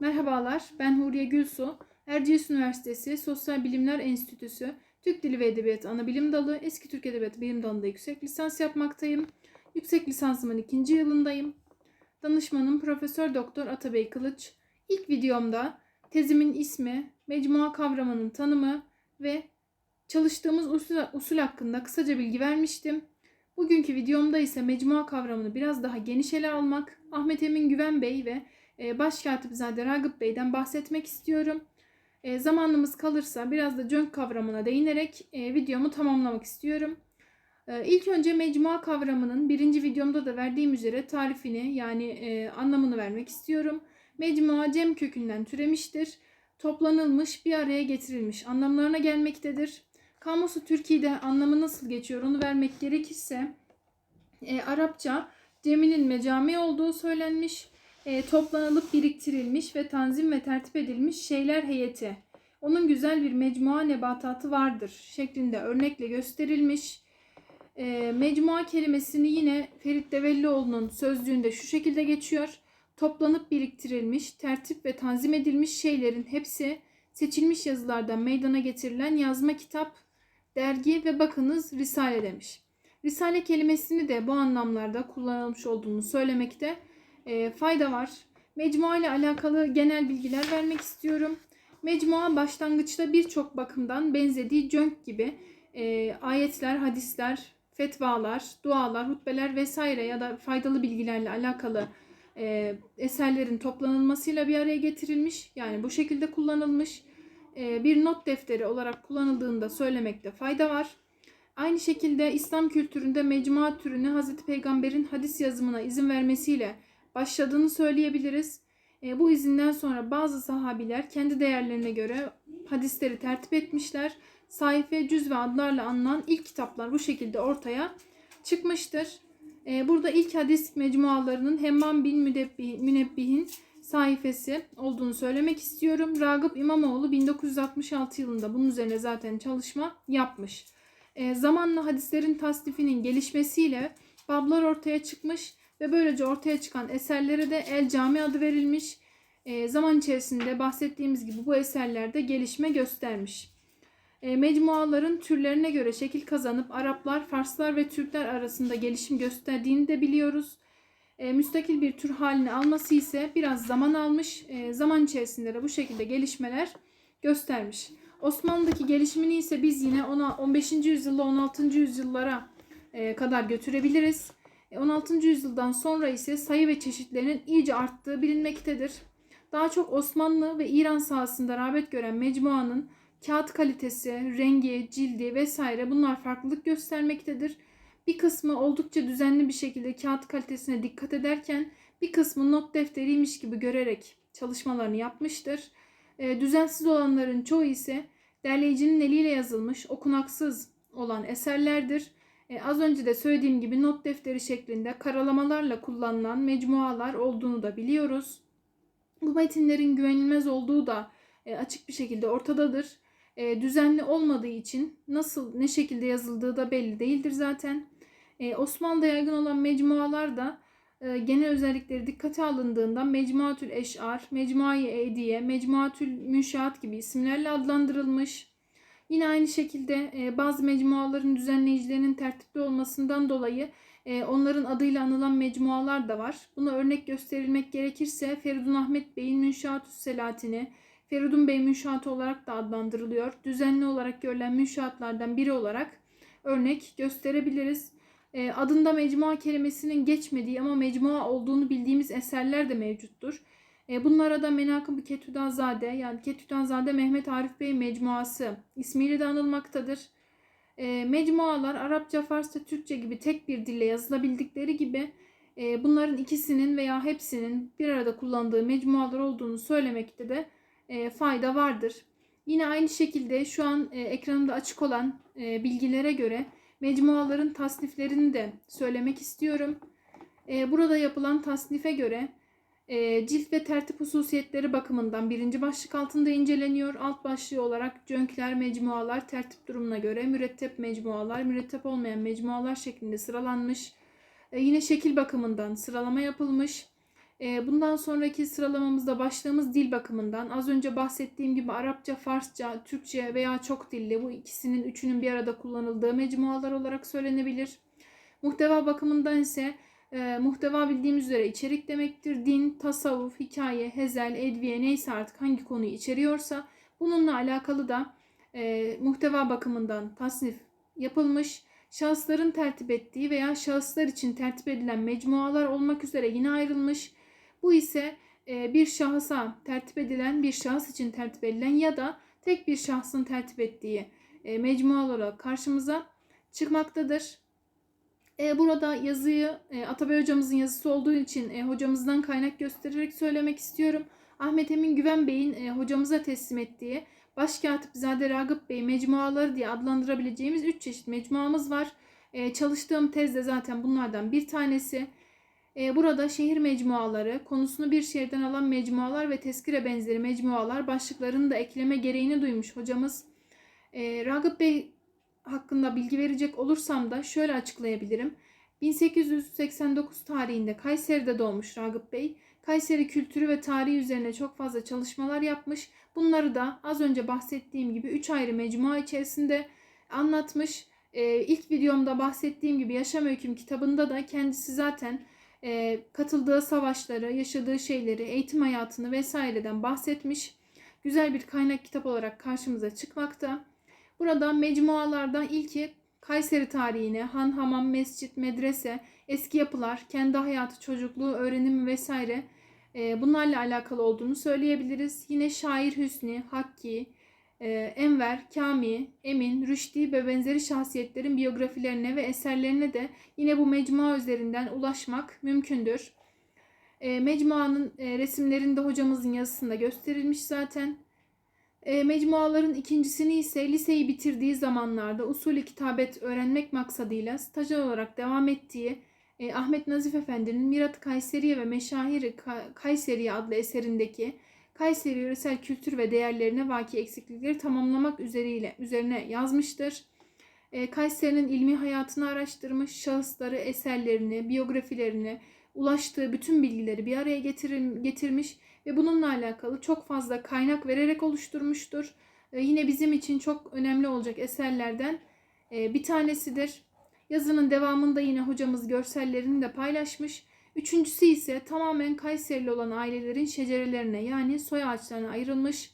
Merhabalar, ben Huriye Gülsu. Erciyes Üniversitesi Sosyal Bilimler Enstitüsü Türk Dili ve Edebiyatı Anabilim Dalı, Eski Türk Edebiyatı Bilim Dalı'nda yüksek lisans yapmaktayım. Yüksek lisansımın ikinci yılındayım. Danışmanım Profesör Doktor Atabey Kılıç. İlk videomda tezimin ismi, mecmua kavramının tanımı ve çalıştığımız usul, usul hakkında kısaca bilgi vermiştim. Bugünkü videomda ise mecmua kavramını biraz daha geniş ele almak, Ahmet Emin Güven Bey ve Başkatipzade Ragıp Bey'den bahsetmek istiyorum. E, zamanımız kalırsa biraz da cönk kavramına değinerek e, videomu tamamlamak istiyorum. E, ilk önce mecmua kavramının birinci videomda da verdiğim üzere tarifini yani e, anlamını vermek istiyorum. Mecmua cem kökünden türemiştir. Toplanılmış, bir araya getirilmiş anlamlarına gelmektedir. Kamusu Türkiye'de anlamı nasıl geçiyor onu vermek gerekirse e, Arapça ceminin mecami olduğu söylenmiş, e, toplanılıp biriktirilmiş ve tanzim ve tertip edilmiş şeyler heyeti. Onun güzel bir mecmua nebatatı vardır şeklinde örnekle gösterilmiş. E, mecmua kelimesini yine Ferit Devellioğlu'nun sözlüğünde şu şekilde geçiyor. Toplanıp biriktirilmiş, tertip ve tanzim edilmiş şeylerin hepsi seçilmiş yazılardan meydana getirilen yazma kitap, dergi ve bakınız Risale demiş. Risale kelimesini de bu anlamlarda kullanılmış olduğunu söylemekte e, fayda var. Mecmua ile alakalı genel bilgiler vermek istiyorum. Mecmua başlangıçta birçok bakımdan benzediği cönk gibi e, ayetler, hadisler, fetvalar, dualar, hutbeler vesaire ya da faydalı bilgilerle alakalı e, eserlerin toplanılmasıyla bir araya getirilmiş. Yani bu şekilde kullanılmış. E, bir not defteri olarak kullanıldığını da söylemekte fayda var. Aynı şekilde İslam kültüründe mecmua türünü Hz. Peygamber'in hadis yazımına izin vermesiyle başladığını söyleyebiliriz. E, bu izinden sonra bazı sahabiler kendi değerlerine göre hadisleri tertip etmişler. Sayfe, cüz ve adlarla anılan ilk kitaplar bu şekilde ortaya çıkmıştır. E, burada ilk hadis mecmualarının Hemmam bin Müdebbi, Münebbih'in sayfası olduğunu söylemek istiyorum. Ragıp İmamoğlu 1966 yılında bunun üzerine zaten çalışma yapmış. E, zamanla hadislerin tasnifinin gelişmesiyle bablar ortaya çıkmış ve böylece ortaya çıkan eserlere de El Cami adı verilmiş. E, zaman içerisinde bahsettiğimiz gibi bu eserlerde gelişme göstermiş. E, mecmuaların türlerine göre şekil kazanıp Araplar, Farslar ve Türkler arasında gelişim gösterdiğini de biliyoruz. E, müstakil bir tür halini alması ise biraz zaman almış. E, zaman içerisinde de bu şekilde gelişmeler göstermiş. Osmanlı'daki gelişimini ise biz yine ona 15. yüzyılla 16. yüzyıllara e, kadar götürebiliriz. 16. yüzyıldan sonra ise sayı ve çeşitlerinin iyice arttığı bilinmektedir. Daha çok Osmanlı ve İran sahasında rağbet gören mecmuanın kağıt kalitesi, rengi, cildi vesaire bunlar farklılık göstermektedir. Bir kısmı oldukça düzenli bir şekilde kağıt kalitesine dikkat ederken bir kısmı not defteriymiş gibi görerek çalışmalarını yapmıştır. E, düzensiz olanların çoğu ise derleyicinin eliyle yazılmış, okunaksız olan eserlerdir. E, az önce de söylediğim gibi not defteri şeklinde karalamalarla kullanılan mecmualar olduğunu da biliyoruz. Bu metinlerin güvenilmez olduğu da e, açık bir şekilde ortadadır. E, düzenli olmadığı için nasıl ne şekilde yazıldığı da belli değildir zaten. E, Osmanlı'da yaygın olan mecmualar da e, genel özellikleri dikkate alındığında Mecmuatül Eş'ar, Mecmuayı Ediye, Mecmuatül Münşaat gibi isimlerle adlandırılmış. Yine aynı şekilde e, bazı mecmuaların düzenleyicilerinin tertipli olmasından dolayı e, onların adıyla anılan mecmualar da var. Buna örnek gösterilmek gerekirse Feridun Ahmet Bey'in Münşaatü Selatini, Feridun Bey Münşaatı olarak da adlandırılıyor. Düzenli olarak görülen münşaatlardan biri olarak örnek gösterebiliriz. E, adında mecmua kelimesinin geçmediği ama mecmua olduğunu bildiğimiz eserler de mevcuttur. E, bunlara da Menakıb-ı Ketüdanzade yani Ketüdanzade Mehmet Arif Bey mecmuası ismiyle de anılmaktadır. E, mecmualar Arapça, Farsça, Türkçe gibi tek bir dille yazılabildikleri gibi e, bunların ikisinin veya hepsinin bir arada kullandığı mecmualar olduğunu söylemekte de fayda vardır. Yine aynı şekilde şu an e, ekranımda açık olan bilgilere göre mecmuaların tasniflerini de söylemek istiyorum. Burada yapılan tasnife göre e, cilt ve tertip hususiyetleri bakımından birinci başlık altında inceleniyor. Alt başlığı olarak cönkler, mecmualar tertip durumuna göre mürettep mecmualar, mürettep olmayan mecmualar şeklinde sıralanmış. E, yine şekil bakımından sıralama yapılmış. E, bundan sonraki sıralamamızda başlığımız dil bakımından az önce bahsettiğim gibi Arapça, Farsça, Türkçe veya çok dilli bu ikisinin üçünün bir arada kullanıldığı mecmualar olarak söylenebilir. Muhteva bakımından ise e, muhteva bildiğimiz üzere içerik demektir. Din, tasavvuf, hikaye, hezel, edviye neyse artık hangi konuyu içeriyorsa bununla alakalı da e, muhteva bakımından tasnif yapılmış. Şahısların tertip ettiği veya şahıslar için tertip edilen mecmualar olmak üzere yine ayrılmış. Bu ise e, bir şahısa tertip edilen, bir şahıs için tertip edilen ya da tek bir şahsın tertip ettiği e, mecmualar olarak karşımıza çıkmaktadır. E, burada yazıyı e, Atabey hocamızın yazısı olduğu için e, hocamızdan kaynak göstererek söylemek istiyorum. Ahmet Emin Güven Bey'in e, hocamıza teslim ettiği Başkatipzade Ragıp Bey mecmuaları diye adlandırabileceğimiz 3 çeşit mecmuamız var. E, çalıştığım tez de zaten bunlardan bir tanesi. E, burada şehir mecmuaları, konusunu bir şehirden alan mecmualar ve tezkire benzeri mecmualar başlıklarını da ekleme gereğini duymuş hocamız. E, Ragıp Bey hakkında bilgi verecek olursam da şöyle açıklayabilirim. 1889 tarihinde Kayseri'de doğmuş Ragıp Bey. Kayseri kültürü ve tarihi üzerine çok fazla çalışmalar yapmış. Bunları da az önce bahsettiğim gibi 3 ayrı mecmua içerisinde anlatmış. Ee, ilk videomda bahsettiğim gibi Yaşam Öyküm kitabında da kendisi zaten e, katıldığı savaşları, yaşadığı şeyleri, eğitim hayatını vesaireden bahsetmiş. Güzel bir kaynak kitap olarak karşımıza çıkmakta. Burada mecmualardan ilki Kayseri tarihine, han, hamam, mescit, medrese, eski yapılar, kendi hayatı, çocukluğu, öğrenimi vesaire e, bunlarla alakalı olduğunu söyleyebiliriz. Yine şair Hüsnü, Hakki, e, Enver, Kami, Emin, Rüşdi ve benzeri şahsiyetlerin biyografilerine ve eserlerine de yine bu mecmua üzerinden ulaşmak mümkündür. E, mecmuanın resimlerinde hocamızın yazısında gösterilmiş zaten. E, mecmuaların ikincisini ise liseyi bitirdiği zamanlarda usulü kitabet öğrenmek maksadıyla stajyer olarak devam ettiği e, Ahmet Nazif Efendi'nin Mirat Kayseriye ve Meşahiri Ka- Kayseriye adlı eserindeki Kayseri yöresel kültür ve değerlerine vaki eksiklikleri tamamlamak üzeriyle üzerine yazmıştır. E, Kayseri'nin ilmi hayatını araştırmış, şahısları, eserlerini, biyografilerini, ulaştığı bütün bilgileri bir araya getirmiş ve bununla alakalı çok fazla kaynak vererek oluşturmuştur. E, yine bizim için çok önemli olacak eserlerden e, bir tanesidir. Yazının devamında yine hocamız görsellerini de paylaşmış. Üçüncüsü ise tamamen Kayserili olan ailelerin şecerelerine yani soy ağaçlarına ayrılmış.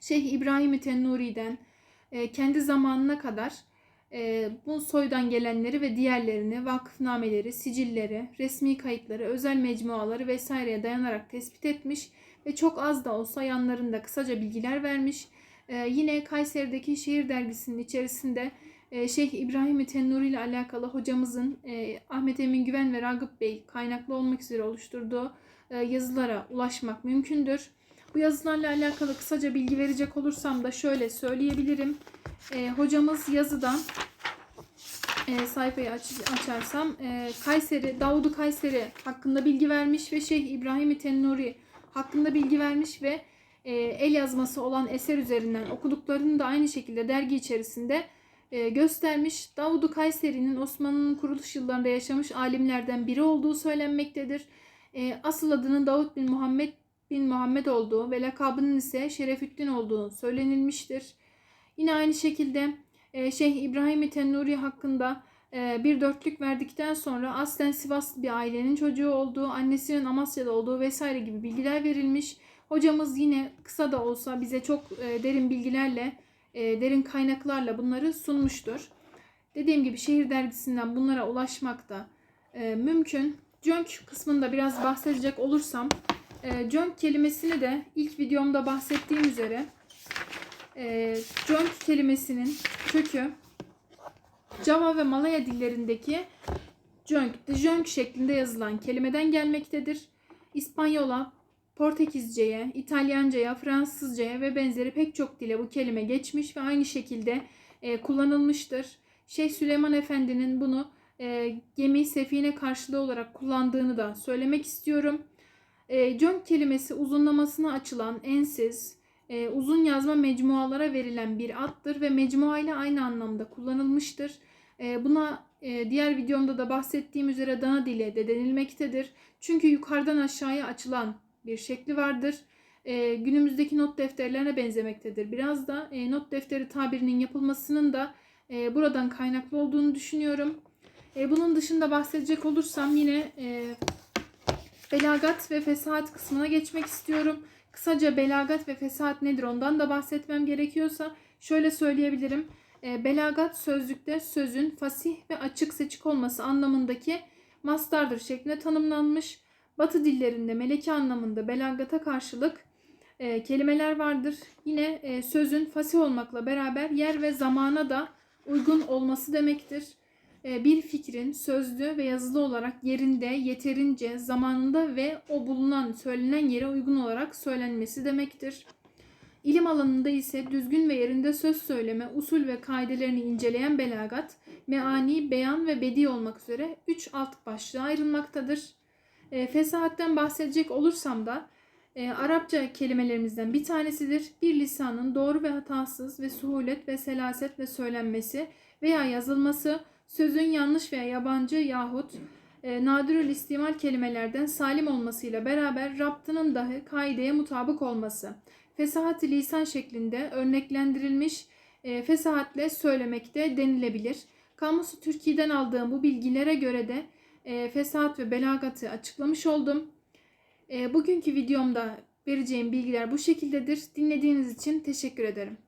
Şeyh İbrahim Tennuri'den e, kendi zamanına kadar e, bu soydan gelenleri ve diğerlerini, vakıfnameleri, sicilleri, resmi kayıtları, özel mecmuaları vesaireye dayanarak tespit etmiş ve çok az da olsa yanlarında kısaca bilgiler vermiş. E, yine Kayseri'deki şehir dergisinin içerisinde e, Şeyh İbrahim Tennuri ile alakalı hocamızın e, Ahmet Emin Güven ve Ragıp Bey kaynaklı olmak üzere oluşturduğu e, yazılara ulaşmak mümkündür. Bu yazılarla alakalı kısaca bilgi verecek olursam da şöyle söyleyebilirim. E, hocamız yazıda e, sayfayı aç, açarsam e, Kayseri, Davudu Kayseri hakkında bilgi vermiş ve Şeyh İbrahim Tennuri hakkında bilgi vermiş ve e, el yazması olan eser üzerinden okuduklarını da aynı şekilde dergi içerisinde e, göstermiş. Davudu Kayseri'nin Osmanlı'nın kuruluş yıllarında yaşamış alimlerden biri olduğu söylenmektedir. E, asıl adının Davut bin Muhammed bin Muhammed olduğu ve lakabının ise Şerefüddin olduğu söylenilmiştir. Yine aynı şekilde e, Şeyh İbrahim Tennuri hakkında e, bir dörtlük verdikten sonra aslen Sivaslı bir ailenin çocuğu olduğu, annesinin Amasya'da olduğu vesaire gibi bilgiler verilmiş. Hocamız yine kısa da olsa bize çok e, derin bilgilerle, derin kaynaklarla bunları sunmuştur. Dediğim gibi şehir dergisinden bunlara ulaşmak da mümkün. Cönk kısmında biraz bahsedecek olursam, e, cönk kelimesini de ilk videomda bahsettiğim üzere e, cönk kelimesinin kökü Java ve Malaya dillerindeki jönk, djönk şeklinde yazılan kelimeden gelmektedir. İspanyola, Portekizce'ye, İtalyanca'ya, Fransızca'ya ve benzeri pek çok dile bu kelime geçmiş ve aynı şekilde e, kullanılmıştır. Şeyh Süleyman Efendi'nin bunu e, gemi, sefine karşılığı olarak kullandığını da söylemek istiyorum. E, jönk kelimesi uzunlamasına açılan ensiz, e, uzun yazma mecmualara verilen bir addır ve mecmua ile aynı anlamda kullanılmıştır. E, buna e, diğer videomda da bahsettiğim üzere dana dili de denilmektedir. Çünkü yukarıdan aşağıya açılan bir şekli vardır. E, günümüzdeki not defterlerine benzemektedir. Biraz da e, not defteri tabirinin yapılmasının da e, buradan kaynaklı olduğunu düşünüyorum. E, bunun dışında bahsedecek olursam yine e, belagat ve fesahat kısmına geçmek istiyorum. Kısaca belagat ve fesahat nedir ondan da bahsetmem gerekiyorsa şöyle söyleyebilirim. E, belagat sözlükte sözün fasih ve açık seçik olması anlamındaki mastardır şeklinde tanımlanmış. Batı dillerinde meleki anlamında belagata karşılık e, kelimeler vardır. Yine e, sözün fasih olmakla beraber yer ve zamana da uygun olması demektir. E, bir fikrin sözlü ve yazılı olarak yerinde, yeterince, zamanında ve o bulunan, söylenen yere uygun olarak söylenmesi demektir. İlim alanında ise düzgün ve yerinde söz söyleme, usul ve kaidelerini inceleyen belagat, meani, beyan ve bedi olmak üzere 3 alt başlığa ayrılmaktadır. E, fesahatten bahsedecek olursam da e, Arapça kelimelerimizden bir tanesidir. Bir lisanın doğru ve hatasız ve suhulet ve selasetle söylenmesi veya yazılması, sözün yanlış veya yabancı yahut e, nadirül istimal kelimelerden salim olmasıyla beraber raptının dahi kaideye mutabık olması. Fesahat-ı lisan şeklinde örneklendirilmiş e, fesahatle söylemekte denilebilir. Kamusu Türkiye'den aldığım bu bilgilere göre de e, fesahat ve belagatı açıklamış oldum. E, bugünkü videomda vereceğim bilgiler bu şekildedir. Dinlediğiniz için teşekkür ederim.